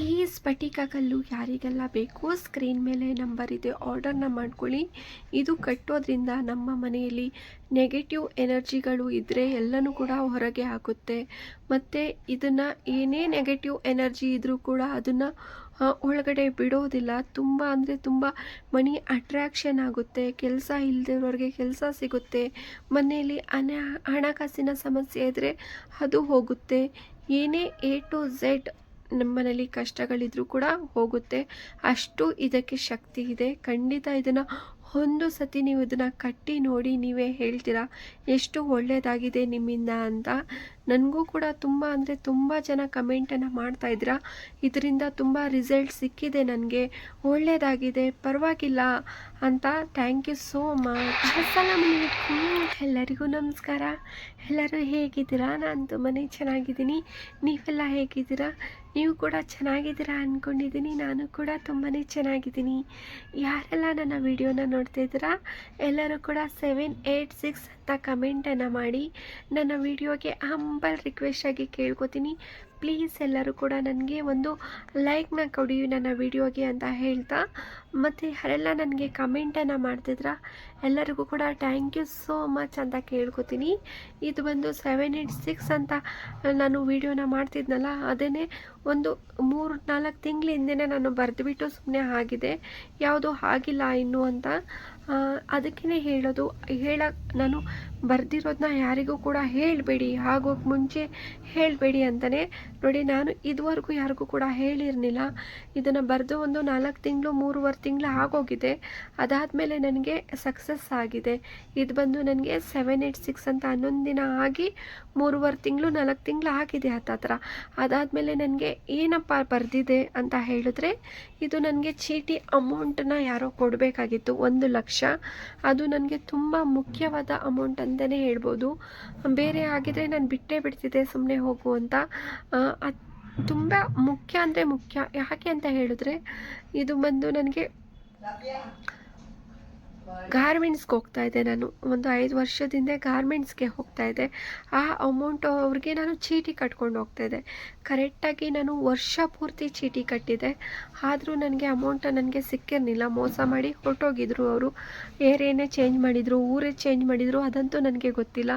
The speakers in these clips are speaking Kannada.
ಈ ಸ್ಫಟಿಕ ಕಲ್ಲು ಯಾರಿಗೆಲ್ಲ ಬೇಕು ಸ್ಕ್ರೀನ್ ಮೇಲೆ ನಂಬರ್ ಇದೆ ಆರ್ಡರ್ನ ಮಾಡ್ಕೊಳ್ಳಿ. ಇದು ಕಟ್ಟೋದ್ರಿಂದ ನಮ್ಮ ಮನೆಯಲ್ಲಿ ನೆಗೆಟಿವ್ ಎನರ್ಜಿಗಳು ಇದ್ದರೆ ಎಲ್ಲನೂ ಕೂಡ ಹೊರಗೆ ಹಾಕುತ್ತೆ ಮತ್ತು ಇದನ್ನು ಏನೇ ನೆಗೆಟಿವ್ ಎನರ್ಜಿ ಇದ್ದರೂ ಕೂಡ ಅದನ್ನು ಒಳಗಡೆ ಬಿಡೋದಿಲ್ಲ. ತುಂಬ ಅಂದರೆ ತುಂಬ ಮನಿ ಅಟ್ರ್ಯಾಕ್ಷನ್ ಆಗುತ್ತೆ. ಕೆಲಸ ಇಲ್ಲದಿರೋರಿಗೆ ಕೆಲಸ ಸಿಗುತ್ತೆ. ಮನೆಯಲ್ಲಿ ಅನ ಹಣಕಾಸಿನ ಸಮಸ್ಯೆ ಇದ್ದರೆ ಅದು ಹೋಗುತ್ತೆ. ಏನೇ ಎ ಟು ಝೆಡ್ ನಮ್ಮ ಮನೇಲಿ ಕಷ್ಟಗಳಿದ್ರೂ ಕೂಡ ಹೋಗುತ್ತೆ. ಅಷ್ಟು ಇದಕ್ಕೆ ಶಕ್ತಿ ಇದೆ. ಖಂಡಿತ ಇದನ್ನು ಒಂದು ಸತಿ ನೀವು ಇದನ್ನು ಕಟ್ಟಿ ನೋಡಿ ನೀವೇ ಹೇಳ್ತೀರಾ? ಎಷ್ಟು ಒಳ್ಳೆಯದಾಗಿದೆ ನಿಮ್ಮಿಂದ ಅಂತ? ನನಗೂ ಕೂಡ ತುಂಬ ಅಂದರೆ ತುಂಬ ಜನ ಕಮೆಂಟನ್ನು ಮಾಡ್ತಾಯಿದ್ದೀರಾ ಇದರಿಂದ ತುಂಬ ರಿಸಲ್ಟ್ ಸಿಕ್ಕಿದೆ ನನಗೆ. ಒಳ್ಳೆಯದಾಗಿದೆ ಪರವಾಗಿಲ್ಲ ಅಂತ ಥ್ಯಾಂಕ್ ಯು ಸೋ ಮಚ್ ಅಸ್ಸಲಾಮ್ ಎಲ್ಲರಿಗೂ ನಮಸ್ಕಾರ. ಎಲ್ಲರೂ ಹೇಗಿದ್ದೀರಾ? ನಾನು ತುಂಬಾ ಚೆನ್ನಾಗಿದ್ದೀನಿ. ನೀವೆಲ್ಲ ಹೇಗಿದ್ದೀರಾ? ನೀವು ಕೂಡ ಚೆನ್ನಾಗಿದ್ದೀರಾ ಅಂದ್ಕೊಂಡಿದ್ದೀನಿ ನಾನು ಕೂಡ ತುಂಬಾ ಚೆನ್ನಾಗಿದ್ದೀನಿ. ಯಾರೆಲ್ಲ ನನ್ನ ವಿಡಿಯೋನ ನೋಡ್ತಾ ಇದ್ದೀರಾ, ಎಲ್ಲರೂ ಕೂಡ ಸೆವೆನ್ ಏಯ್ಟ್ ಸಿಕ್ಸ್ ಅಂತ ಕಮೆಂಟನ್ನು ಮಾಡಿ. ನನ್ನ ವಿಡಿಯೋಗೆ ಹಂಬಲ್ ರಿಕ್ವೆಸ್ಟ್ ಆಗಿ ಕೇಳ್ಕೊತೀನಿ. ಪ್ಲೀಸ್ ಎಲ್ಲರೂ ಕೂಡ ನನಗೆ ಒಂದು ಲೈಕ್ನ ಕೊಡಿ ನನ್ನ ವಿಡಿಯೋಗೆ ಅಂತ ಹೇಳ್ತಾ. ಮತ್ತು ಯಾರೆಲ್ಲ ನನಗೆ ಕಮೆಂಟನ್ನು ಮಾಡ್ತಿದ್ರ, ಎಲ್ಲರಿಗೂ ಕೂಡ ಥ್ಯಾಂಕ್ ಯು ಸೋ ಮಚ್ ಅಂತ ಕೇಳ್ಕೊತೀನಿ. ಇದು ಬಂದು ಸೆವೆನ್ ಏಯ್ಟ್ ಸಿಕ್ಸ್ ಅಂತ ನಾನು ವಿಡಿಯೋನ ಮಾಡ್ತಿದ್ನಲ್ಲ ಅದೇ ಒಂದು ಮೂರು ನಾಲ್ಕು ತಿಂಗಳ ಹಿಂದೆನೇ ನಾನು ಬರೆದುಬಿಟ್ಟು ಸುಮ್ಮನೆ ಆಗಿದೆ. ಯಾವುದೂ ಆಗಿಲ್ಲ ಇನ್ನೂ ಅಂತ. ಅದಕ್ಕೇ ಹೇಳೋದು. ಹೇಳ, ನಾನು ಬರೆದಿರೋದನ್ನ ಯಾರಿಗೂ ಕೂಡ ಹೇಳಬೇಡಿ. ಆಗೋಕ್ಕೆ ಮುಂಚೆ ಹೇಳಬೇಡಿ ಅಂತಲೇ ನೋಡಿ, ನಾನು ಇದುವರೆಗೂ ಯಾರಿಗೂ ಕೂಡ ಹೇಳಿರಲಿಲ್ಲ. ಇದನ್ನು ಬರೆದು ಒಂದು ನಾಲ್ಕು ತಿಂಗಳು, ಮೂರುವರೆ ತಿಂಗಳು ಆಗೋಗಿದೆ. ಅದಾದಮೇಲೆ ನನಗೆ ಸಕ್ಸಸ್ ಆಗಿದೆ. ಇದು ಬಂದು ನನಗೆ ಸೆವೆನ್ ಏಯ್ಟ್ ಸಿಕ್ಸ್ ಅಂತ ಹನ್ನೊಂದು ದಿನ ಆಗಿ ಮೂರುವರೆ ತಿಂಗಳು, ನಾಲ್ಕು ತಿಂಗಳು ಆಗಿದೆ ಹತ್ತತ್ರ ಅದಾದಮೇಲೆ ನನಗೆ ಏನಪ್ಪ ಬರೆದಿದೆ ಅಂತ ಹೇಳಿದ್ರೆ, ಇದು ನನಗೆ ಚೀಟಿ ಅಮೌಂಟನ್ನ ಯಾರೋ ಕೊಡಬೇಕಾಗಿತ್ತು. ಒಂದು ಲಕ್ಷ ಅದು ನನಗೆ ತುಂಬ ಮುಖ್ಯವಾದ ಅಮೌಂಟ್ ಅಂತಲೇ ಹೇಳ್ಬೋದು. ಬೇರೆ ಆಗಿದ್ರೆ ನಾನು ಬಿಟ್ಟೇ ಬಿಡ್ತಿದ್ದೆ ಸುಮ್ಮನೆ ಹೋಗು ಅಂತ. ತುಂಬ ಮುಖ್ಯ ಅಂದರೆ ಮುಖ್ಯ. ಯಾಕೆ ಅಂತ ಹೇಳಿದ್ರೆ, ಇದು ಬಂದು ನನಗೆ ಗಾರ್ಮೆಂಟ್ಸ್ಗೆ ಹೋಗ್ತಾ ಇದ್ದೆ ನಾನು. ಒಂದು ಐದು ವರ್ಷದಿಂದ ಗಾರ್ಮೆಂಟ್ಸ್ಗೆ ಹೋಗ್ತಾ ಇದ್ದೆ. ಆ ಅಮೌಂಟು ಅವ್ರಿಗೆ ನಾನು ಚೀಟಿ ಕಟ್ಕೊಂಡು ಹೋಗ್ತಾ ಇದ್ದೆ. ಕರೆಕ್ಟಾಗಿ ನಾನು ವರ್ಷ ಪೂರ್ತಿ ಚೀಟಿ ಕಟ್ಟಿದೆ ಆದರೂ ನನಗೆ ಅಮೌಂಟ ನನಗೆ ಸಿಕ್ಕಿರಲಿಲ್ಲ. ಮೋಸ ಮಾಡಿ ಹೊರಟೋಗಿದ್ರು ಅವರು. ಏರಿಯಾನೇ ಚೇಂಜ್ ಮಾಡಿದರು, ಊರೇ ಚೇಂಜ್ ಮಾಡಿದರು, ಅದಂತೂ ನನಗೆ ಗೊತ್ತಿಲ್ಲ.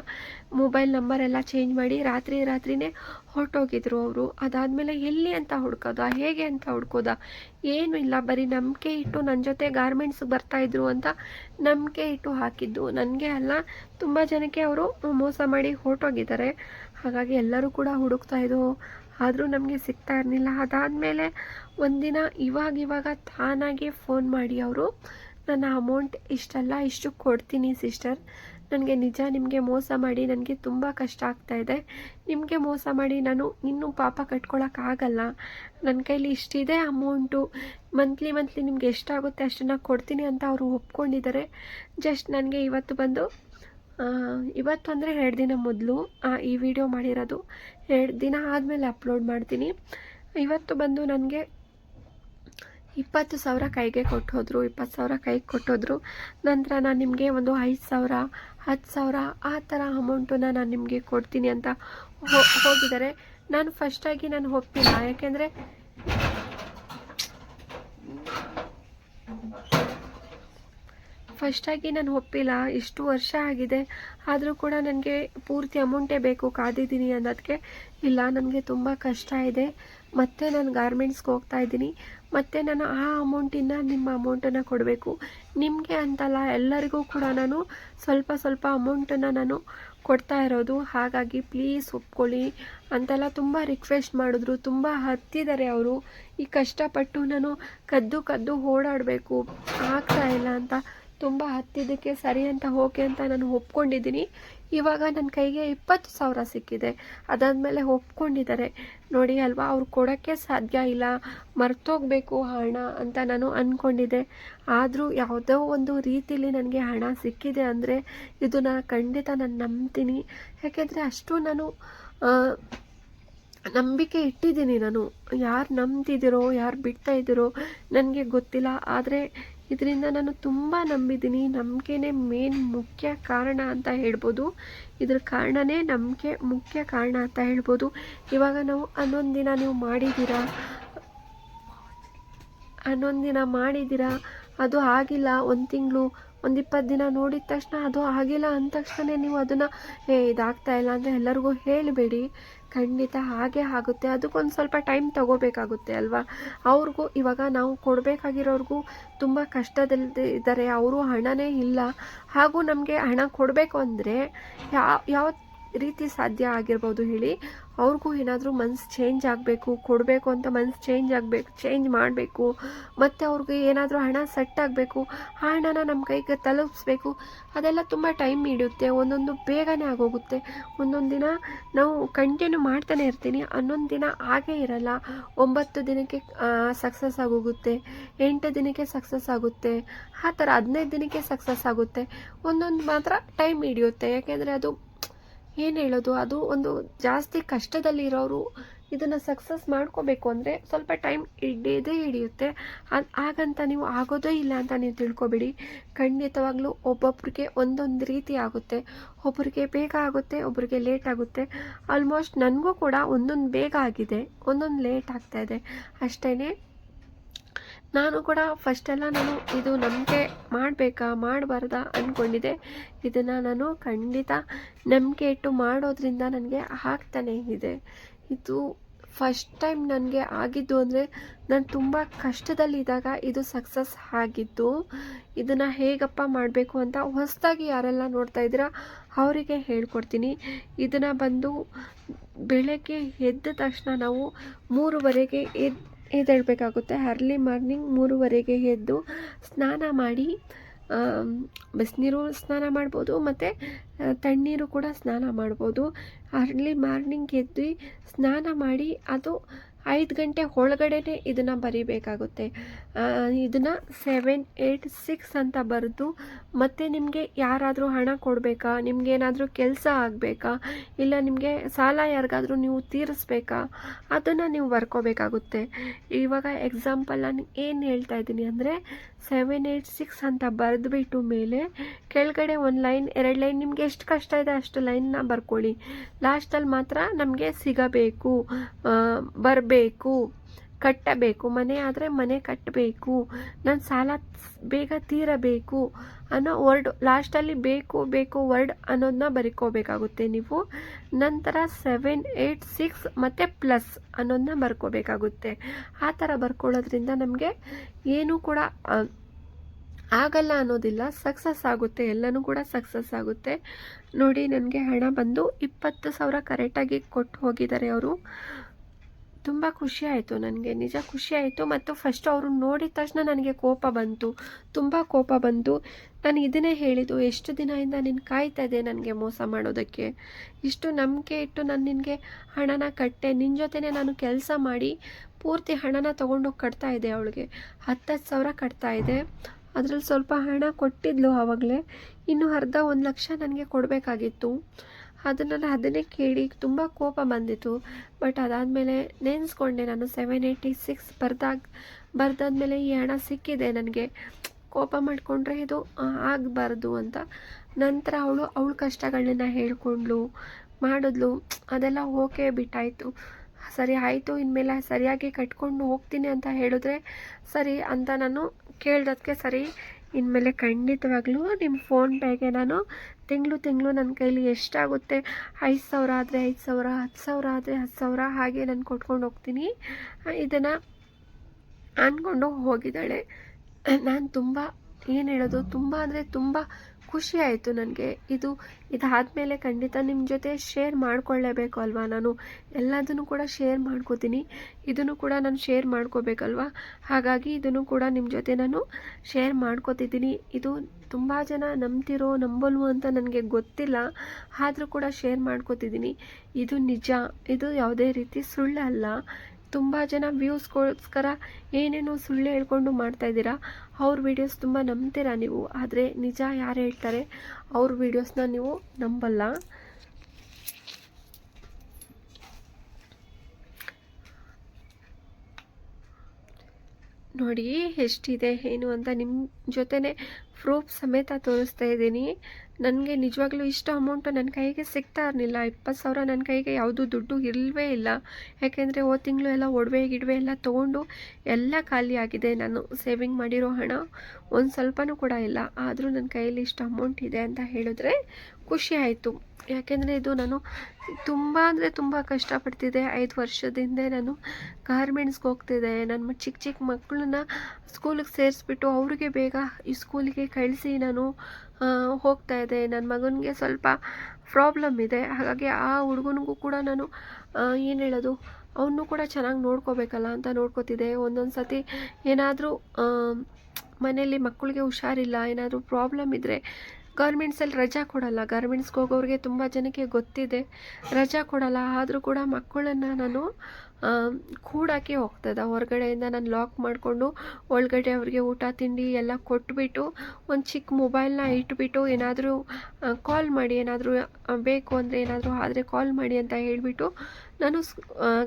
ಮೊಬೈಲ್ ನಂಬರ್ ಎಲ್ಲ ಚೇಂಜ್ ಮಾಡಿ ರಾತ್ರಿ ರಾತ್ರಿನೇ ಹೊರಟೋಗಿದ್ರು ಅವರು. ಅದಾದಮೇಲೆ ಎಲ್ಲಿ ಅಂತ ಹುಡ್ಕೋದ? ಹೇಗೆ ಅಂತ ಹುಡ್ಕೋದ? ಏನೂ ಇಲ್ಲ. ಬರೀ ನಂಬಿಕೆ ಇಟ್ಟು ನನ್ನ ಜೊತೆ ಗಾರ್ಮೆಂಟ್ಸ್ ಬರ್ತಾಯಿದ್ರು ಅಂತ ನಂಬಿಕೆ ಇಟ್ಟು ಹಾಕಿದ್ದು. ನನಗೆ ಅಲ್ಲ, ತುಂಬ ಜನಕ್ಕೆ ಅವರು ಮೋಸ ಮಾಡಿ ಹೊರಟೋಗಿದ್ದಾರೆ. ಹಾಗಾಗಿ ಎಲ್ಲರೂ ಕೂಡ ಹುಡುಕ್ತಾ ಇದ್ರು. ಆದರೂ ನಮಗೆ ಸಿಗ್ತಾ ಇರಲಿಲ್ಲ. ಅದಾದಮೇಲೆ ಒಂದಿನ ಇವಾಗ ಇವಾಗ ತಾನಾಗೆ ಫೋನ್ ಮಾಡಿ ಅವರು, ನನ್ನ ಅಮೌಂಟ್ ಇಷ್ಟಲ್ಲ, ಇಷ್ಟು ಕೊಡ್ತೀನಿ ಸಿಸ್ಟರ್. ನನಗೆ ನಿಜ, ನಿಮಗೆ ಮೋಸ ಮಾಡಿ ನನಗೆ ತುಂಬ ಕಷ್ಟ ಆಗ್ತಾ ಇದೆ. ನಿಮಗೆ ಮೋಸ ಮಾಡಿ ನಾನು ಇನ್ನೂ ಪಾಪ ಕಟ್ಕೊಳಕ್ಕಾಗಲ್ಲ ನನ್ನ ಕೈಲಿ ಇಷ್ಟಿದೆ ಅಮೌಂಟು. ಮಂತ್ಲಿ ಮಂತ್ಲಿ ನಿಮ್ಗೆ ಎಷ್ಟಾಗುತ್ತೆ ಅಷ್ಟನ್ನು ಕೊಡ್ತೀನಿ ಅಂತ ಅವರು ಒಪ್ಕೊಂಡಿದ್ದಾರೆ. ಜಸ್ಟ್ ನನಗೆ ಇವತ್ತು ಬಂದು ಇವತ್ತು ಅಂದರೆ ಎರಡು ದಿನ ಮೊದಲು ಈ ವಿಡಿಯೋ ಮಾಡಿರೋದು. ಎರಡು ದಿನ ಆದಮೇಲೆ ಅಪ್ಲೋಡ್ ಮಾಡ್ತೀನಿ. ಇವತ್ತು ಬಂದು ನನಗೆ ಇಪ್ಪತ್ತು ಸಾವಿರ ಕೈಗೆ ಕೊಟ್ಟು ಹೋದರು ಇಪ್ಪತ್ತು ಸಾವಿರ ಕೈಗೆ ಕೊಟ್ಟೋದ್ರು. ನಂತರ ನಾನು ನಿಮಗೆ ಒಂದು ಐದು ಸಾವಿರ ಹತ್ತು ಸಾವಿರ ಆ ಥರ ಅಮೌಂಟನ್ನು ನಾನು ನಿಮಗೆ ಕೊಡ್ತೀನಿ ಅಂತ ಹೋಗಿದ್ದಾರೆ. ನಾನು ಫಸ್ಟಾಗಿ ನಾನು ಒಪ್ಪಿಲ್ಲ. ಯಾಕೆಂದರೆ ಫಸ್ಟಾಗಿ ನಾನು ಒಪ್ಪಿಲ್ಲ. ಇಷ್ಟು ವರ್ಷ ಆಗಿದೆ. ಆದರೂ ಕೂಡ ನನಗೆ ಪೂರ್ತಿ ಅಮೌಂಟೇ ಬೇಕು. ಕಾದಿದ್ದೀನಿ ಅನ್ನೋದಕ್ಕೆ ಇಲ್ಲ. ನನಗೆ ತುಂಬ ಕಷ್ಟ ಇದೆ. ಮತ್ತೆ ನಾನು ಗಾರ್ಮೆಂಟ್ಸ್ಗೆ ಹೋಗ್ತಾ ಇದ್ದೀನಿ. ಮತ್ತು ನಾನು ಆ ಅಮೌಂಟಿಂದ ನಿಮ್ಮ ಅಮೌಂಟನ್ನು ಕೊಡಬೇಕು. ನಿಮಗೆ ಅಂತಲ್ಲ, ಎಲ್ಲರಿಗೂ ಕೂಡ ನಾನು ಸ್ವಲ್ಪ ಸ್ವಲ್ಪ ಅಮೌಂಟನ್ನು ನಾನು ಕೊಡ್ತಾ ಇರೋದು. ಹಾಗಾಗಿ ಪ್ಲೀಸ್ ಒಪ್ಕೊಳ್ಳಿ ಅಂತೆಲ್ಲ ತುಂಬ ರಿಕ್ವೆಸ್ಟ್ ಮಾಡಿದ್ರು. ತುಂಬ ಹತ್ತಿದ್ದಾರೆ ಅವರು. ಈ ಕಷ್ಟಪಟ್ಟು ನಾನು ಕದ್ದು ಕದ್ದು ಓಡಾಡಬೇಕು. ಆಗ್ತಾ ಇಲ್ಲ ಅಂತ ತುಂಬ ಹತ್ತಿದ್ದಕ್ಕೆ ಸರಿ ಅಂತ ಓಕೆ ಅಂತ ನಾನು ಒಪ್ಕೊಂಡಿದ್ದೀನಿ. ಇವಾಗ ನನ್ನ ಕೈಗೆ ಇಪ್ಪತ್ತು ಸಾವಿರ ಸಿಕ್ಕಿದೆ. ಅದಾದಮೇಲೆ ಒಪ್ಕೊಂಡಿದ್ದಾರೆ. ನೋಡಿ ಅಲ್ವಾ, ಅವ್ರು ಕೊಡೋಕ್ಕೆ ಸಾಧ್ಯ ಇಲ್ಲ. ಮರ್ತೋಗ್ಬೇಕು ಹಣ ಅಂತ ನಾನು ಅಂದ್ಕೊಂಡಿದ್ದೆ ಆದರೂ ಯಾವುದೋ ಒಂದು ರೀತಿಲಿ ನನಗೆ ಹಣ ಸಿಕ್ಕಿದೆ ಅಂದರೆ ಇದು ನಾನು ಖಂಡಿತ ನಾನು ನಂಬ್ತೀನಿ. ಯಾಕೆಂದರೆ ಅಷ್ಟು ನಾನು ನಂಬಿಕೆ ಇಟ್ಟಿದ್ದೀನಿ ನಾನು. ಯಾರು ನಂಬ್ತಿದ್ದೀರೋ ಯಾರು ಬಿಡ್ತಾ ಇದ್ದೀರೋ ನನಗೆ ಗೊತ್ತಿಲ್ಲ. ಆದರೆ ಇದರಿಂದ ನಾನು ತುಂಬ ನಂಬಿದ್ದೀನಿ. ನಂಬಿಕೆನೇ ಮೇನ್ ಮುಖ್ಯ ಕಾರಣ ಅಂತ ಹೇಳ್ಬೋದು. ಇದ್ರ ಕಾರಣನೇ ನಂಬಿಕೆ ಮುಖ್ಯ ಕಾರಣ ಅಂತ ಹೇಳ್ಬೋದು. ಇವಾಗ ನಾವು ಹನ್ನೊಂದು ದಿನ ನೀವು ಮಾಡಿದ್ದೀರಾ? ಹನ್ನೊಂದು ದಿನ ಮಾಡಿದ್ದೀರಾ? ಅದು ಆಗಿಲ್ಲ. ಒಂದು ತಿಂಗಳು, ಒಂದು ಇಪ್ಪತ್ತು ದಿನ ನೋಡಿದ ತಕ್ಷಣ ಅದು ಆಗಿಲ್ಲ ಅಂದ ತಕ್ಷಣ ನೀವು ಅದನ್ನು, ಏ, ಇದಾಗ್ತಾ ಇಲ್ಲ ಅಂತ ಎಲ್ಲರಿಗೂ ಹೇಳಬೇಡಿ. ಖಂಡಿತ ಹಾಗೆ ಆಗುತ್ತೆ. ಅದಕ್ಕೊಂದು ಸ್ವಲ್ಪ ಟೈಮ್ ತಗೋಬೇಕಾಗುತ್ತೆ ಅಲ್ವಾ? ಅವ್ರಿಗೂ ಇವಾಗ ನಾವು ಕೊಡಬೇಕಾಗಿರೋರ್ಗೂ ತುಂಬ ಕಷ್ಟದಲ್ಲಿ ಇದ್ದಾರೆ. ಅವರು ಹಣನೇ ಇಲ್ಲ. ಹಾಗೂ ನಮಗೆ ಹಣ ಕೊಡಬೇಕು ಅಂದರೆ ಯಾವ ಯಾವ ರೀತಿ ಸಾಧ್ಯ ಆಗಿರ್ಬೋದು ಹೇಳಿ? ಅವ್ರಿಗೂ ಏನಾದರೂ ಮನ್ಸು ಚೇಂಜ್ ಆಗಬೇಕು, ಕೊಡಬೇಕು ಅಂತ ಮನ್ಸು ಚೇಂಜ್ ಆಗಬೇಕು ಚೇಂಜ್ ಮಾಡಬೇಕು, ಮತ್ತು ಅವ್ರಿಗೆ ಏನಾದರೂ ಹಣ ಸೆಟ್ ಆಗಬೇಕು, ಆ ಹಣನ ನಮ್ಮ ಕೈಗೆ ತಲುಪಿಸ್ಬೇಕು, ಅದೆಲ್ಲ ತುಂಬ ಟೈಮ್ ಹಿಡಿಯುತ್ತೆ. ಒಂದೊಂದು ಬೇಗನೆ ಆಗೋಗುತ್ತೆ. ಒಂದೊಂದು ದಿನ ನಾವು ಕಂಟಿನ್ಯೂ ಮಾಡ್ತಾನೆ ಇರ್ತೀನಿ. ಹನ್ನೊಂದು ದಿನ ಹಾಗೇ ಇರಲ್ಲ. ಒಂಬತ್ತು ದಿನಕ್ಕೆ ಸಕ್ಸಸ್ ಆಗೋಗುತ್ತೆ. ಎಂಟು ದಿನಕ್ಕೆ ಸಕ್ಸಸ್ ಆಗುತ್ತೆ. ಆ ಥರ ಹದಿನೈದು ದಿನಕ್ಕೆ ಸಕ್ಸಸ್ ಆಗುತ್ತೆ. ಒಂದೊಂದು ಮಾತ್ರ ಟೈಮ್ ಹಿಡಿಯುತ್ತೆ. ಯಾಕೆಂದರೆ ಅದು ಏನು ಹೇಳೋದು? ಅದು ಒಂದು ಜಾಸ್ತಿ ಕಷ್ಟದಲ್ಲಿರೋರು ಇದನ್ನು ಸಕ್ಸಸ್ ಮಾಡ್ಕೋಬೇಕು ಅಂದರೆ ಸ್ವಲ್ಪ ಟೈಮ್ ಹಿಡಿಯೋದೇ ಹಿಡಿಯುತ್ತೆ. ಅದು ಹಾಗಂತ ನೀವು ಆಗೋದೇ ಇಲ್ಲ ಅಂತ ನೀವು ತಿಳ್ಕೊಬೇಡಿ. ಖಂಡಿತವಾಗ್ಲೂ ಒಬ್ಬೊಬ್ರಿಗೆ ಒಂದೊಂದು ರೀತಿ ಆಗುತ್ತೆ. ಒಬ್ಬರಿಗೆ ಬೇಗ ಆಗುತ್ತೆ ಒಬ್ಬರಿಗೆ ಲೇಟ್ ಆಗುತ್ತೆ. ಆಲ್ಮೋಸ್ಟ್ ನನಗೂ ಕೂಡ ಒಂದೊಂದು ಬೇಗ ಆಗಿದೆ. ಒಂದೊಂದು ಲೇಟ್ ಆಗ್ತಾ ಇದೆ. ಅಷ್ಟೇ ನಾನು ಕೂಡ ಫಸ್ಟೆಲ್ಲ ನಾನು ಇದು ನಂಬಿಕೆ ಮಾಡಬೇಕಾ, ಮಾಡಬಾರ್ದಾ ಅಂದ್ಕೊಂಡಿದ್ದೆ ಇದನ್ನು ನಾನು ಖಂಡಿತ ನಂಬಿಕೆ ಇಟ್ಟು ಮಾಡೋದ್ರಿಂದ ನನಗೆ ಆಗ್ತಾನೇ ಇದೆ. ಇದು ಫಸ್ಟ್ ಟೈಮ್ ನನಗೆ ಆಗಿದ್ದು ಅಂದರೆ ನಾನು ತುಂಬ ಕಷ್ಟದಲ್ಲಿದ್ದಾಗ ಇದು ಸಕ್ಸಸ್ ಆಗಿದ್ದು, ಇದನ್ನು ಹೇಗಪ್ಪ ಮಾಡಬೇಕು ಅಂತ ಹೊಸದಾಗಿ ಯಾರೆಲ್ಲ ನೋಡ್ತಾ ಇದ್ದೀರಾ ಅವರಿಗೆ ಹೇಳ್ಕೊಡ್ತೀನಿ. ಇದನ್ನು ಬಂದು ಬೆಳಗ್ಗೆ ಎದ್ದ ತಕ್ಷಣ ನಾವು ಮೂರುವರೆಗೆ ಎದ್ದು ಎದ್ದೇಳಬೇಕಾಗುತ್ತೆ ಅರ್ಲಿ ಮಾರ್ನಿಂಗ್ ಮೂರುವರೆಗೆ ಎದ್ದು ಸ್ನಾನ ಮಾಡಿ ಬಿಸಿನೀರು ಸ್ನಾನ ಮಾಡ್ಬೋದು, ಮತ್ತು ತಣ್ಣೀರು ಕೂಡ ಸ್ನಾನ ಮಾಡ್ಬೋದು. ಅರ್ಲಿ ಮಾರ್ನಿಂಗ್ ಎದ್ದು ಸ್ನಾನ ಮಾಡಿ, ಅದು ಐದು ಗಂಟೆ ಒಳಗಡೆನೇ ಇದನ್ನು ಬರೀಬೇಕಾಗುತ್ತೆ. ಇದನ್ನು ಸೆವೆನ್ ಏಯ್ಟ್ ಸಿಕ್ಸ್ ಅಂತ ಬರೆದು ಮತ್ತು ನಿಮಗೆ ಯಾರಾದರೂ ಹಣ ಕೊಡಬೇಕಾ? ನಿಮಗೇನಾದರೂ ಕೆಲಸ ಆಗಬೇಕಾ? ಇಲ್ಲ ನಿಮಗೆ ಸಾಲ ಯಾರಿಗಾದರೂ ನೀವು ತೀರಿಸ್ಬೇಕಾ? ಅದನ್ನು ನೀವು ಬರ್ಕೋಬೇಕಾಗುತ್ತೆ. ಇವಾಗ ಎಕ್ಸಾಂಪಲ್ ನಾನು ಏನು ಹೇಳ್ತಾ ಇದ್ದೀನಿ ಅಂದರೆ ಸೆವೆನ್ ಏಯ್ಟ್ ಸಿಕ್ಸ್ ಅಂತ ಬರೆದುಬಿಟ್ಟು ಮೇಲೆ ಕೆಳಗಡೆ ಒಂದು ಲೈನ್, ಎರಡು ಲೈನ್ ನಿಮಗೆ ಎಷ್ಟು ಕಷ್ಟ ಇದೆ ಅಷ್ಟು ಲೈನ್ನ ಬರ್ಕೊಳ್ಳಿ. ಲಾಸ್ಟಲ್ಲಿ ಮಾತ್ರ ನಮಗೆ ಸಿಗಬೇಕು. ಬರಬೇಕು. ಕಟ್ಟಬೇಕು ಮನೆ ಆದರೆ ಮನೆ ಕಟ್ಟಬೇಕು ನನ್ನ ಸಾಲ ಬೇಗ ತೀರಬೇಕು ಅನ್ನೋ ವರ್ಡ್ ಲಾಸ್ಟಲ್ಲಿ ಬೇಕು ಬೇಕು ವರ್ಡ್ ಅನ್ನೋದನ್ನ ಬರ್ಕೋಬೇಕಾಗುತ್ತೆ ನೀವು. ನಂತರ ಸೆವೆನ್ ಏಯ್ಟ್ ಸಿಕ್ಸ್ ಮತ್ತು ಪ್ಲಸ್ ಅನ್ನೋದನ್ನ ಬರ್ಕೋಬೇಕಾಗುತ್ತೆ. ಆ ಥರ ಬರ್ಕೊಳ್ಳೋದ್ರಿಂದ ನಮಗೆ ಏನೂ ಕೂಡ ಆಗಲ್ಲ ಅನ್ನೋದಿಲ್ಲ ಸಕ್ಸಸ್ ಆಗುತ್ತೆ, ಎಲ್ಲನೂ ಕೂಡ ಸಕ್ಸಸ್ ಆಗುತ್ತೆ. ನೋಡಿ, ನನಗೆ ಹಣ ಬಂದು ಇಪ್ಪತ್ತು ಸಾವಿರ ಕರೆಕ್ಟಾಗಿ ಕೊಟ್ಟು ಹೋಗಿದ್ದಾರೆ ಅವರು. ತುಂಬ ಖುಷಿ ಆಯಿತು ನನಗೆ, ನಿಜ ಖುಷಿ ಆಯಿತು. ಮತ್ತು ಫಸ್ಟ್ ಅವರು ನೋಡಿದ ತಕ್ಷಣ ನನಗೆ ಕೋಪ ಬಂತು. ತುಂಬ ಕೋಪ ಬಂತು. ನಾನು ಇದನ್ನೇ ಹೇಳಿದ್ದು, ಎಷ್ಟು ದಿನದಿಂದ ನಿನ್ನ ಕಾಯ್ತಾ ಇದೆ ನನಗೆ ಮೋಸ ಮಾಡೋದಕ್ಕೆ? ಇಷ್ಟು ನಂಬಿಕೆ ಇಟ್ಟು ನಾನು ನಿನಗೆ ಹಣನ ಕಟ್ಟೆ. ನಿನ್ನ ಜೊತೆನೇ ನಾನು ಕೆಲಸ ಮಾಡಿ ಪೂರ್ತಿ ಹಣನ ತೊಗೊಂಡೋಗಿ ಕಟ್ತಾ ಇದೆ ಅವಳಿಗೆ. ಹತ್ತತ್ತು ಸಾವಿರ ಕಟ್ತಾ ಇದೆ ಅದರಲ್ಲಿ ಸ್ವಲ್ಪ ಹಣ ಕೊಟ್ಟಿದ್ಲು ಆವಾಗಲೇ. ಇನ್ನು ಅರ್ಧ ಒಂದು ಲಕ್ಷ ನನಗೆ ಕೊಡಬೇಕಾಗಿತ್ತು. ಅದನ್ನು ಅದನ್ನೇ ಕೇಳಿ ತುಂಬ ಕೋಪ ಬಂದಿತ್ತು. ಬಟ್ ಅದಾದಮೇಲೆ ನೆನೆಸ್ಕೊಂಡೆ ನಾನು ಸೆವೆನ್ ಏಯ್ಟಿ ಸಿಕ್ಸ್ ಬರ್ದಾಗ, ಬರ್ದಾದ್ಮೇಲೆ ಈ ಹಣ ಸಿಕ್ಕಿದೆ ನನಗೆ. ಕೋಪ ಮಾಡಿಕೊಂಡ್ರೆ ಇದು ಆಗಬಾರ್ದು ಅಂತ. ನಂತರ ಅವಳು ಅವಳು ಕಷ್ಟಗಳನ್ನ ಹೇಳ್ಕೊಂಡ್ಳು ಮಾಡಿದ್ಲು ಅದೆಲ್ಲ ಓಕೆ ಬಿಟ್ಟಾಯಿತು. ಸರಿ ಆಯಿತು, ಇನ್ಮೇಲೆ ಸರಿಯಾಗಿ ಕಟ್ಕೊಂಡು ಹೋಗ್ತೀನಿ ಅಂತ ಹೇಳಿದ್ರೆ ಸರಿ ಅಂತ ನಾನು ಕೇಳ್ದಕ್ಕೆ ಸರಿ. ಇನ್ಮೇಲೆ ಖಂಡಿತವಾಗ್ಲೂ ನಿಮ್ಮ ಫೋನ್ಪೇಗೆ ನಾನು ತಿಂಗಳು ತಿಂಗಳು ನನ್ನ ಕೈಲಿ ಎಷ್ಟಾಗುತ್ತೆ? ಐದು ಸಾವಿರ ಆದರೆ ಐದು ಸಾವಿರ, ಹತ್ತು ಸಾವಿರ ಆದರೆ ಹತ್ತು ಸಾವಿರ, ಹಾಗೆ ನಾನು ಕೊಟ್ಕೊಂಡು ಹೋಗ್ತೀನಿ. ಇದನ್ನು ಅಂದ್ಕೊಂಡು ಹೋಗಿದ್ದಾಳೆ. ನಾನು ತುಂಬ ಏನು ಹೇಳೋದು? ತುಂಬ ಅಂದರೆ ತುಂಬ ಖುಷಿ ಆಯಿತು ನನಗೆ. ಇದು ಇದಾದಮೇಲೆ ಖಂಡಿತ ನಿಮ್ಮ ಜೊತೆ ಶೇರ್ ಮಾಡ್ಕೊಳ್ಳೇಬೇಕು ಅಲ್ವಾ? ನಾನು ಎಲ್ಲದನ್ನು ಕೂಡ ಶೇರ್ ಮಾಡ್ಕೋತೀನಿ. ಇದನ್ನು ಕೂಡ ನಾನು ಶೇರ್ ಮಾಡ್ಕೋಬೇಕಲ್ವಾ? ಹಾಗಾಗಿ ಇದನ್ನು ಕೂಡ ನಿಮ್ಮ ಜೊತೆ ನಾನು ಶೇರ್ ಮಾಡ್ಕೋತಿದ್ದೀನಿ. ಇದು ತುಂಬ ಜನ ನಂಬ್ತಿರೋ, ನಂಬಲ್ವು ಅಂತ ನನಗೆ ಗೊತ್ತಿಲ್ಲ. ಆದರೂ ಕೂಡ ಶೇರ್ ಮಾಡ್ಕೋತಿದ್ದೀನಿ. ಇದು ನಿಜ. ಇದು ಯಾವುದೇ ರೀತಿ ಸುಳ್ಳಲ್ಲ. ತುಂಬ ಜನ ವ್ಯೂಸ್ಗೋಸ್ಕರ ಏನೇನೋ ಸುಳ್ಳು ಹೇಳ್ಕೊಂಡು ಮಾಡ್ತಾಯಿದ್ದೀರಾ ಅವ್ರ ವೀಡಿಯೋಸ್ ತುಂಬ ನಂಬ್ತೀರಾ ನೀವು? ಆದರೆ ನಿಜ ಯಾರು ಹೇಳ್ತಾರೆ? ಅವ್ರ ವೀಡಿಯೋಸ್ನ ನೀವು ನಂಬಲ್ಲ. ನೋಡಿ ಎಷ್ಟಿದೆ, ಏನು ಅಂತ ನಿಮ್ಮ ಜೊತೆನೆ ಪ್ರೂಫ್ ಸಮೇತ ತೋರಿಸ್ತಾ ಇದ್ದೀನಿ. ನನಗೆ ನಿಜವಾಗ್ಲೂ ಇಷ್ಟು ಅಮೌಂಟು ನನ್ನ ಕೈಗೆ ಸಿಗ್ತಾ ಇರಲಿಲ್ಲ. ಇಪ್ಪತ್ತು ಸಾವಿರ ನನ್ನ ಕೈಗೆ ಯಾವುದೂ ದುಡ್ಡು ಇಲ್ಲವೇ ಇಲ್ಲ. ಯಾಕೆಂದರೆ ಓ ತಿಂಗಳು ಎಲ್ಲ ಒಡವೆ ಗಿಡವೆ ಎಲ್ಲ ತೊಗೊಂಡು ಎಲ್ಲ ಖಾಲಿಯಾಗಿದೆ ನಾನು ಸೇವಿಂಗ್ ಮಾಡಿರೋ ಹಣ ಒಂದು ಸ್ವಲ್ಪನೂ ಕೂಡ ಇಲ್ಲ. ಆದರೂ ನನ್ನ ಕೈಯಲ್ಲಿ ಇಷ್ಟು ಅಮೌಂಟ್ ಇದೆ ಅಂತ ಹೇಳಿದ್ರೆ ಖುಷಿ ಆಯಿತು. ಯಾಕೆಂದರೆ ಇದು ನಾನು ತುಂಬ ಅಂದರೆ ತುಂಬ ಕಷ್ಟಪಡ್ತಿದ್ದೆ. ಐದು ವರ್ಷದಿಂದ ನಾನು ಗಾರ್ಮೆಂಟ್ಸ್ಗೆ ಹೋಗ್ತಿದ್ದೆ. ನನ್ನ ಚಿಕ್ಕ ಚಿಕ್ಕ ಮಕ್ಕಳನ್ನ ಸ್ಕೂಲಿಗೆ ಸೇರಿಸ್ಬಿಟ್ಟು ಅವ್ರಿಗೆ ಬೇಗ ಈ ಸ್ಕೂಲಿಗೆ ಕಳಿಸಿ ನಾನು ಆ, ಇದ್ದೆ ನನ್ನ ಮಗನಿಗೆ ಸ್ವಲ್ಪ ಪ್ರಾಬ್ಲಮ್ ಇದೆ. ಹಾಗಾಗಿ ಆ ಹುಡುಗನಿಗೂ ಕೂಡ ನಾನು ಏನು ಹೇಳೋದು, ಅವನು ಕೂಡ ಚೆನ್ನಾಗಿ ನೋಡ್ಕೋಬೇಕಲ್ಲ ಅಂತ ನೋಡ್ಕೋತಿದ್ದೆ. ಒಂದೊಂದು ಸತಿ ಏನಾದರೂ ಮನೆಯಲ್ಲಿ ಮಕ್ಕಳಿಗೆ ಹುಷಾರಿಲ್ಲ, ಏನಾದರೂ ಪ್ರಾಬ್ಲಮ್ ಇದ್ದರೆ ಗಾರ್ಮೆಂಟ್ಸಲ್ಲಿ ರಜಾ ಕೊಡಲ್ಲ. ಗಾರ್ಮೆಂಟ್ಸ್ಗೆ ಹೋಗೋರಿಗೆ ತುಂಬ ಜನಕ್ಕೆ ಗೊತ್ತಿದೆ. ರಜಾ ಕೊಡಲ್ಲ. ಆದರೂ ಕೂಡ ಮಕ್ಕಳನ್ನು ನಾನು ಕೂಡೋಕ್ಕೆ ಕೂಡಾಕಿ ಹೋಗ್ತದೆ. ಹೊರಗಡೆಯಿಂದ ನಾನು ಲಾಕ್ ಮಾಡಿಕೊಂಡು ಒಳಗಡೆ ಅವ್ರಿಗೆ ಊಟ, ತಿಂಡಿ ಎಲ್ಲ ಕೊಟ್ಬಿಟ್ಟು ಒಂದು ಚಿಕ್ಕ ಮೊಬೈಲ್ನ ಇಟ್ಬಿಟ್ಟು ಏನಾದರೂ ಕಾಲ್ ಮಾಡಿ. ಏನಾದರೂ ಬೇಕು ಅಂದರೆ ಏನಾದರೂ ಆದರೆ ಕಾಲ್ ಮಾಡಿ ಅಂತ ಹೇಳಿಬಿಟ್ಟು ನಾನು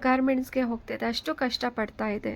ಗಾರ್ಮೆಂಟ್ಸ್ಗೆ ಹೋಗ್ತಿದ್ದೆ ಅಷ್ಟು ಕಷ್ಟಪಡ್ತಾ ಇದ್ದೆ